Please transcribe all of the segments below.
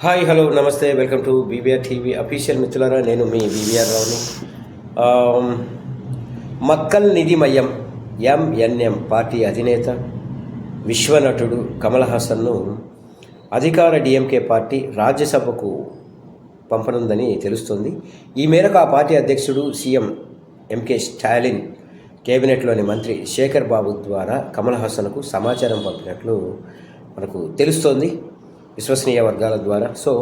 Hi hello నమస్తే welcome to BBR TV official మిత్రులారా నేను మీ బీబీఆర్ రావుని. మక్కల్ నిధిమయం ఎంఎన్ఎం పార్టీ అధినేత విశ్వనటుడు కమల్ హాసన్ను అధికార డిఎంకే పార్టీ రాజ్యసభకు పంపనుందని తెలుస్తోంది. ఈ మేరకు ఆ పార్టీ అధ్యక్షుడు సీఎం ఎంకే స్టాలిన్ కేబినెట్లోని మంత్రి శేఖర్ బాబు ద్వారా కమల్ హాసన్కు సమాచారం పంపినట్లు మనకు తెలుస్తోంది. విశ్వసనీయ వర్గాల ద్వారా. సో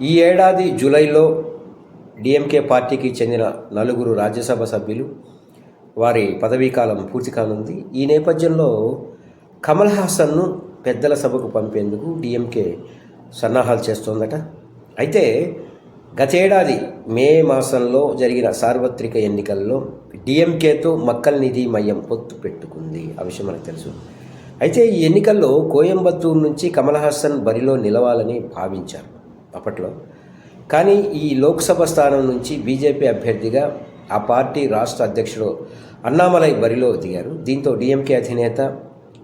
ఈ ఏడాది జూలైలో డిఎంకే పార్టీకి చెందిన నలుగురు రాజ్యసభ సభ్యులు వారి పదవీకాలం పూర్తి కానుంది. ఈ నేపథ్యంలో కమల్ హాసన్ను పెద్దల సభకు పంపేందుకు డిఎంకే సన్నాహాలు చేస్తోందట. అయితే గతేడాది మే మాసంలో జరిగిన సార్వత్రిక ఎన్నికల్లో డిఎంకేతో మక్కల్ నిధి మయం పొత్తు పెట్టుకుంది. ఆ విషయం మనకు తెలుసు. అయితే ఈ ఎన్నికల్లో కోయంబత్తూరు నుంచి కమల్ హాసన్ బరిలో నిలవాలని భావించారు అప్పట్లో. కానీ ఈ లోక్సభ స్థానం నుంచి బీజేపీ అభ్యర్థిగా ఆ పార్టీ రాష్ట్ర అధ్యక్షుడు అన్నామలై బరిలో దిగారు. దీంతో డిఎంకే అధినేత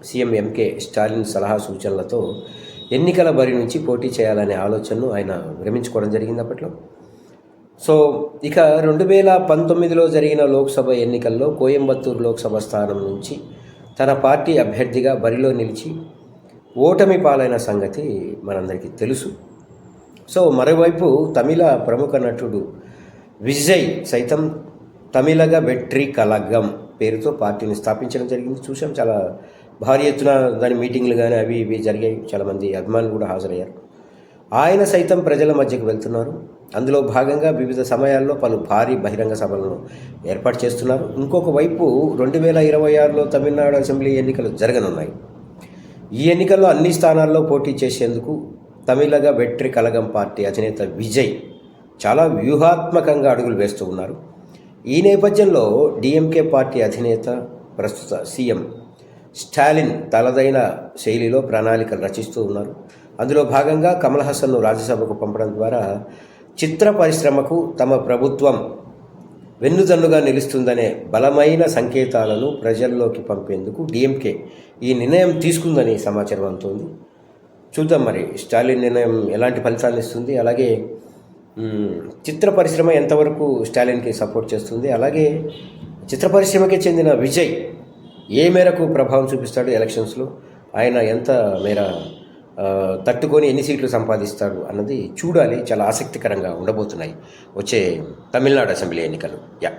సీఎం ఎంకే స్టాలిన్ సలహా సూచనలతో ఎన్నికల బరి నుంచి పోటీ చేయాలనే ఆలోచనను ఆయన విరమించుకోవడం జరిగింది అప్పట్లో. సో ఇక రెండు వేల పంతొమ్మిదిలో జరిగిన లోక్సభ ఎన్నికల్లో కోయంబత్తూరు లోక్సభ స్థానం నుంచి తన పార్టీ అభ్యర్థిగా బరిలో నిలిచి ఓటమి పాలైన సంగతి మనందరికీ తెలుసు. సో మరోవైపు తమిళ ప్రముఖ నటుడు విజయ్ సైతం తమిళగ వెట్రి కలగం పేరుతో పార్టీని స్థాపించడం జరిగింది. చూసాం చాలా భారీ ఎత్తున దాని మీటింగ్లు కానీ అవి ఇవి జరిగాయి. చాలామంది అభిమానులు కూడా హాజరయ్యారు. ఆయన సైతం ప్రజల మధ్యకు వెళ్తున్నారు. అందులో భాగంగా వివిధ సమయాల్లో పలు భారీ బహిరంగ సభలను ఏర్పాటు చేస్తున్నారు. ఇంకొక వైపు రెండు వేల ఇరవై ఆరులో తమిళనాడు అసెంబ్లీ ఎన్నికలు జరగనున్నాయి. ఈ ఎన్నికల్లో అన్ని స్థానాల్లో పోటీ చేసేందుకు తమిళగా వెట్రి కలగం పార్టీ అధినేత విజయ్ చాలా వ్యూహాత్మకంగా అడుగులు వేస్తూ ఉన్నారు. ఈ నేపథ్యంలో డిఎంకే పార్టీ అధినేత ప్రస్తుత సీఎం స్టాలిన్ తలదైన శైలిలో ప్రణాళికలు రచిస్తూ ఉన్నారు. అందులో భాగంగా కమల్ హాసన్ను రాజ్యసభకు పంపడం ద్వారా చిత్ర పరిశ్రమకు తమ ప్రభుత్వం వెన్నుదన్నుగా నిలుస్తుందనే బలమైన సంకేతాలను ప్రజల్లోకి పంపేందుకు డిఎంకే ఈ నిర్ణయం తీసుకుందని సమాచారం అందుతుంది. చూద్దాం మరి స్టాలిన్ నిర్ణయం ఎలాంటి ఫలితాలు ఇస్తుంది? అలాగే చిత్ర పరిశ్రమ ఎంతవరకు స్టాలిన్కి సపోర్ట్ చేస్తుంది? అలాగే చిత్ర పరిశ్రమకి చెందిన విజయ్ ఏ మేరకు ప్రభావం చూపిస్తాడు ఎలక్షన్స్లో? ఆయన ఎంత మేర తట్టుకొని ఎన్ని సీట్లు సంపాదిస్తాడు అన్నది చూడాలి. చాలా ఆసక్తికరంగా ఉండబోతున్నాయి. వచ్చే తమిళనాడు అసెంబ్లీ ఎన్నికలు. యా.